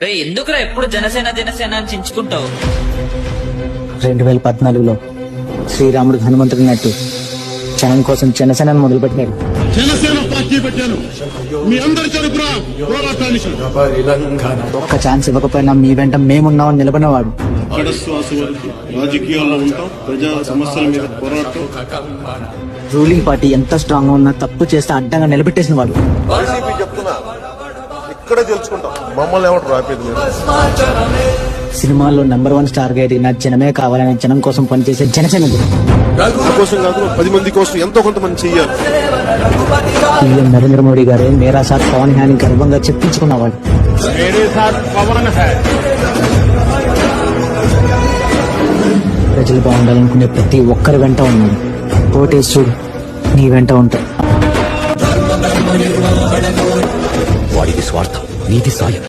ఎందుకురా ఎప్పుడు జనసేన జనసేన అని చించుకుంటావు? రెండు వేల పద్నాలుగులో శ్రీరాముడు హనుమంతుడినట్టు జనం కోసం జనసేనను మొదలుపెట్టినాడు జనసేన పార్టీ పెట్టాను. మీ అందరి తరపున పోరాటానికి ఒక్క ఛాన్స్ ఇవ్వకపోయినా మీ వెంట మేమున్నామని నిలబడినవాడు. కడశ్వాస వరకు రాజకీయాల్లో ఉంటాం. ప్రజా సమస్యల మీద పోరాటం. రూలింగ్ పార్టీ ఎంత స్ట్రాంగ్గా ఉన్నా తప్పు చేస్తే అడ్డంగా నిలబెట్టేసిన వాడు. చెప్తున్నా. ఇక్కడే తెలుసుకుంటాం. మమ్మల్ని ఏమంటారు రాపేది మీరు? సినిమాల్లో నెంబర్ వన్ స్టార్గా ఎదిగిన జనమే కావాలని జనం కోసం పనిచేసే జనసేన నా కోసం కాదు పది మంది కోసం ఎంతో కొంతమంది చెయ్యాలి. పీఎం నరేంద్ర మోడీ గారే మేరా సాత్ పవన్ హ్యాని గర్వంగా చెప్పించుకున్నవాడు. ప్రజలు బాగుండాలనుకునే ప్రతి ఒక్కరి వెంట ఉన్నాడు. ఓటేశ్వరుడు నీ వెంట ఉంటా. వాడిది స్వార్థం నీది సాయం.